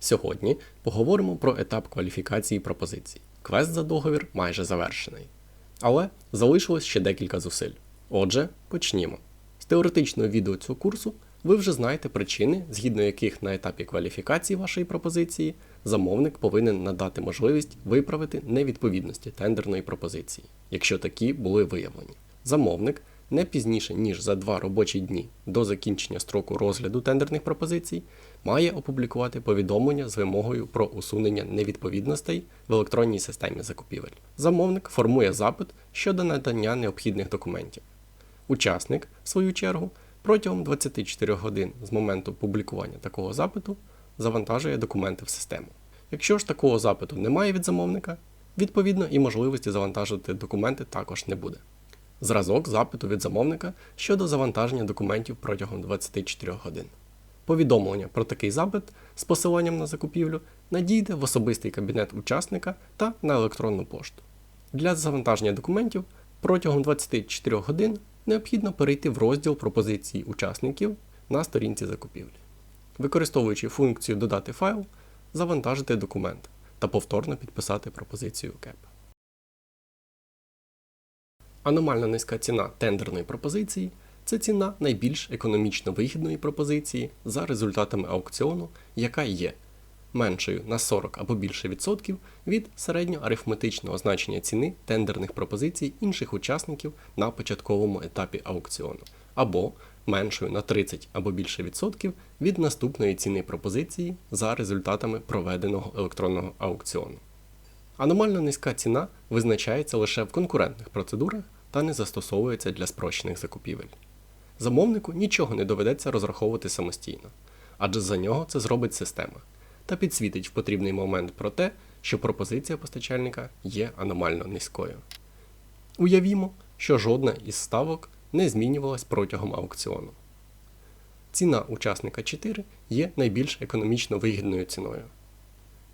Сьогодні поговоримо про етап кваліфікації пропозицій. Квест за договір майже завершений. Але залишилось ще декілька зусиль. Отже, почнімо. З теоретичного відео цього курсу ви вже знаєте причини, згідно яких на етапі кваліфікації вашої пропозиції замовник повинен надати можливість виправити невідповідності тендерної пропозиції, якщо такі були виявлені. Замовник не пізніше ніж за два робочі дні до закінчення строку розгляду тендерних пропозицій має опублікувати повідомлення з вимогою про усунення невідповідностей в електронній системі закупівель. Замовник формує запит щодо надання необхідних документів. Учасник, в свою чергу, протягом 24 годин з моменту публікування такого запиту завантажує документи в систему. Якщо ж такого запиту немає від замовника, відповідно і можливості завантажити документи також не буде. Зразок запиту від замовника щодо завантаження документів протягом 24 годин. Повідомлення про такий запит з посиланням на закупівлю надійде в особистий кабінет учасника та на електронну пошту. Для завантаження документів протягом 24 годин необхідно перейти в розділ пропозиції учасників на сторінці закупівлі. Використовуючи функцію Додати файл, завантажити документ та повторно підписати пропозицію КЕП. Аномально низька ціна тендерної пропозиції це ціна найбільш економічно вигідної пропозиції за результатами аукціону, яка є меншою на 40 або більше відсотків від середньоарифметичного значення ціни тендерних пропозицій інших учасників на початковому етапі аукціону, або меншою на 30 або більше відсотків від наступної ціни пропозиції за результатами проведеного електронного аукціону. Аномально низька ціна визначається лише в конкурентних процедурах та не застосовується для спрощених закупівель. Замовнику нічого не доведеться розраховувати самостійно, адже за нього це зробить система та підсвітить в потрібний момент про те, що пропозиція постачальника є аномально низькою. Уявімо, що жодна із ставок не змінювалась протягом аукціону. Ціна учасника 4 є найбільш економічно вигідною ціною.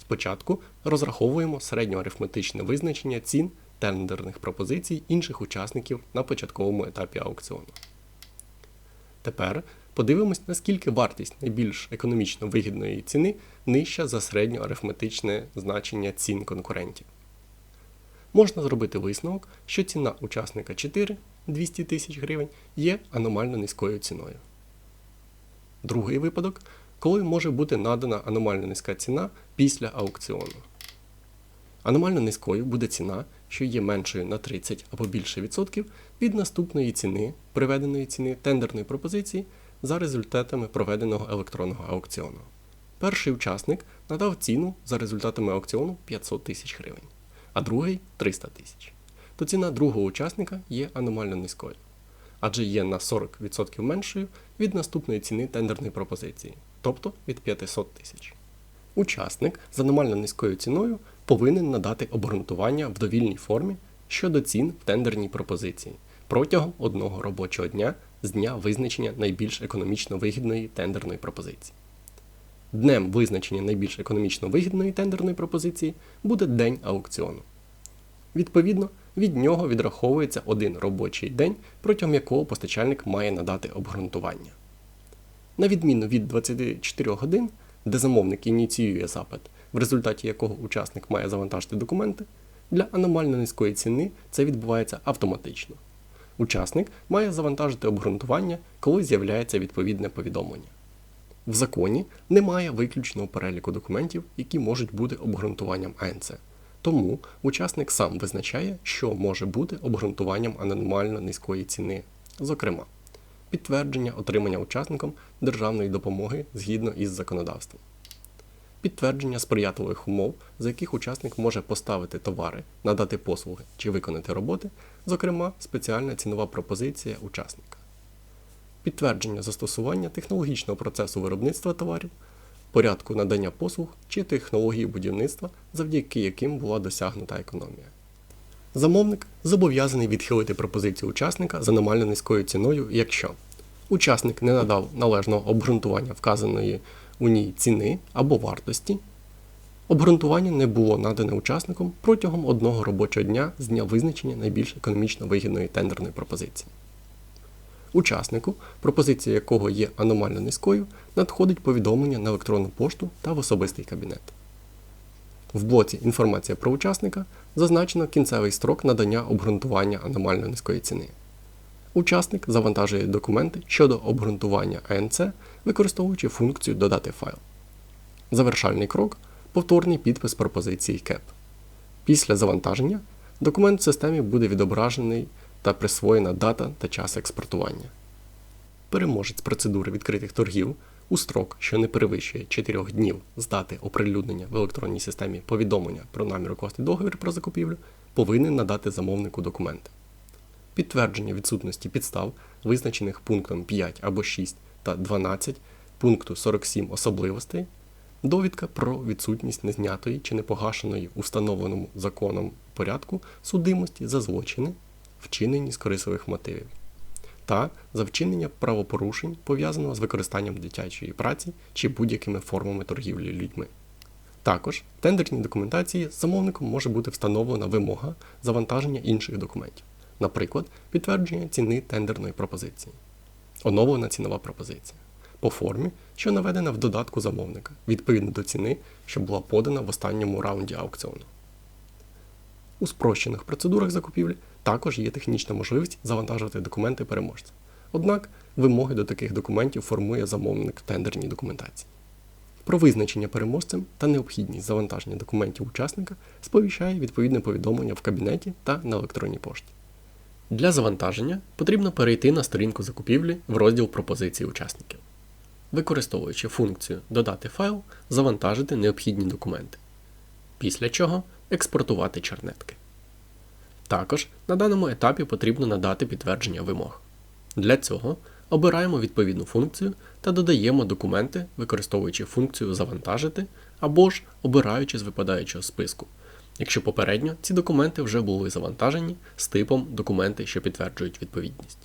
Спочатку розраховуємо середньоарифметичне визначення цін тендерних пропозицій інших учасників на початковому етапі аукціону. Тепер подивимось, наскільки вартість найбільш економічно вигідної ціни нижча за середньоарифметичне значення цін конкурентів. Можна зробити висновок, що ціна учасника 4 200 тисяч гривень є аномально низькою ціною. Другий випадок, коли може бути надана аномально низька ціна після аукціону. Аномально низькою буде ціна, що є меншою на 30 або більше відсотків від наступної ціни, приведеної ціни тендерної пропозиції за результатами проведеного електронного аукціону. Перший учасник надав ціну за результатами аукціону 500 тисяч гривень, а другий 300 тисяч. То ціна другого учасника є аномально низькою, адже є на 40% меншою від наступної ціни тендерної пропозиції, тобто від 500 тисяч. Учасник з аномально низькою ціною повинен надати обґрунтування в довільній формі щодо цін в тендерній пропозиції протягом одного робочого дня з дня визначення найбільш економічно вигідної тендерної пропозиції. Днем визначення найбільш економічно вигідної тендерної пропозиції буде день аукціону. Відповідно, від нього відраховується один робочий день, протягом якого постачальник має надати обґрунтування. На відміну від 24 годин, де замовник ініціює запит, в результаті якого учасник має завантажити документи, для аномально низької ціни це відбувається автоматично. Учасник має завантажити обґрунтування, коли з'являється відповідне повідомлення. В законі немає виключного переліку документів, які можуть бути обґрунтуванням АНЦ. Тому учасник сам визначає, що може бути обґрунтуванням аномально низької ціни, зокрема, підтвердження отримання учасником державної допомоги згідно із законодавством, підтвердження сприятливих умов, за яких учасник може поставити товари, надати послуги чи виконати роботи, зокрема, спеціальна цінова пропозиція учасника, підтвердження застосування технологічного процесу виробництва товарів порядку надання послуг чи технології будівництва, завдяки яким була досягнута економія. Замовник зобов'язаний відхилити пропозицію учасника з аномально низькою ціною, якщо учасник не надав належного обґрунтування вказаної у ній ціни або вартості, обґрунтування не було надане учасником протягом одного робочого дня з дня визначення найбільш економічно вигідної тендерної пропозиції. Учаснику, пропозиція якого є аномально низькою, надходить повідомлення на електронну пошту та в особистий кабінет. В блоці Інформація про учасника зазначено кінцевий строк надання обґрунтування аномально низької ціни. Учасник завантажує документи щодо обґрунтування АНЦ, використовуючи функцію Додати файл. Завершальний крок повторний підпис пропозиції КЕП. Після завантаження документ в системі буде відображений та присвоєна дата та час експортування. Переможець процедури відкритих торгів у строк, що не перевищує 4 днів з дати оприлюднення в електронній системі повідомлення про намір укласти договір про закупівлю, повинен надати замовнику документи. Підтвердження відсутності підстав, визначених пунктом 5 або 6 та 12 пункту 47 особливостей, довідка про відсутність незнятої чи непогашеної у встановленому законом порядку судимості за злочини, вчинені з корисових мотивів, та за вчинення правопорушень, пов'язаного з використанням дитячої праці чи будь-якими формами торгівлі людьми. Також в тендерній документації замовником може бути встановлена вимога завантаження інших документів, наприклад, підтвердження ціни тендерної пропозиції, оновлена цінова пропозиція по формі, що наведена в додатку замовника, відповідно до ціни, що була подана в останньому раунді аукціону. У спрощених процедурах закупівлі також є технічна можливість завантажувати документи переможця. Однак вимоги до таких документів формує замовник в тендерній документації. Про визначення переможцем та необхідність завантаження документів учасника сповіщає відповідне повідомлення в кабінеті та на електронній пошті. Для завантаження потрібно перейти на сторінку закупівлі в розділ пропозиції учасників. Використовуючи функцію Додати файл, завантажити необхідні документи, після чого експортувати чернетки. Також на даному етапі потрібно надати підтвердження вимог. Для цього обираємо відповідну функцію та додаємо документи, використовуючи функцію Завантажити або ж обираючи з випадаючого списку, якщо попередньо ці документи вже були завантажені з типом документи, що підтверджують відповідність.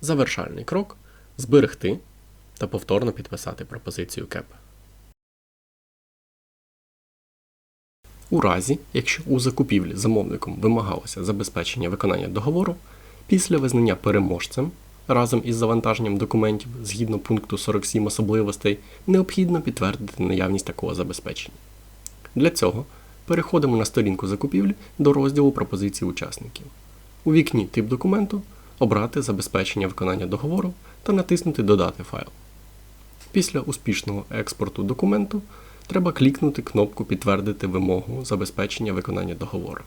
Завершальний крок зберегти та повторно підписати пропозицію КЕП. У разі, якщо у закупівлі замовником вимагалося забезпечення виконання договору, після визнання переможцем разом із завантаженням документів згідно пункту 47 особливостей необхідно підтвердити наявність такого забезпечення. Для цього переходимо на сторінку закупівлі до розділу пропозиції учасників. У вікні Тип документу обрати забезпечення виконання договору та натиснути Додати файл. Після успішного експорту документу треба клікнути кнопку Підтвердити вимогу забезпечення виконання договору.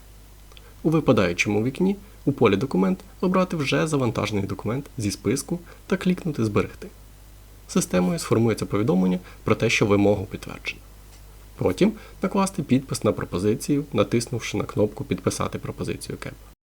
У випадаючому вікні у полі Документ обрати вже завантажений документ зі списку та клікнути Зберегти. Системою сформується повідомлення про те, що вимогу підтверджено. Потім накласти підпис на пропозицію, натиснувши на кнопку Підписати пропозицію КЕП.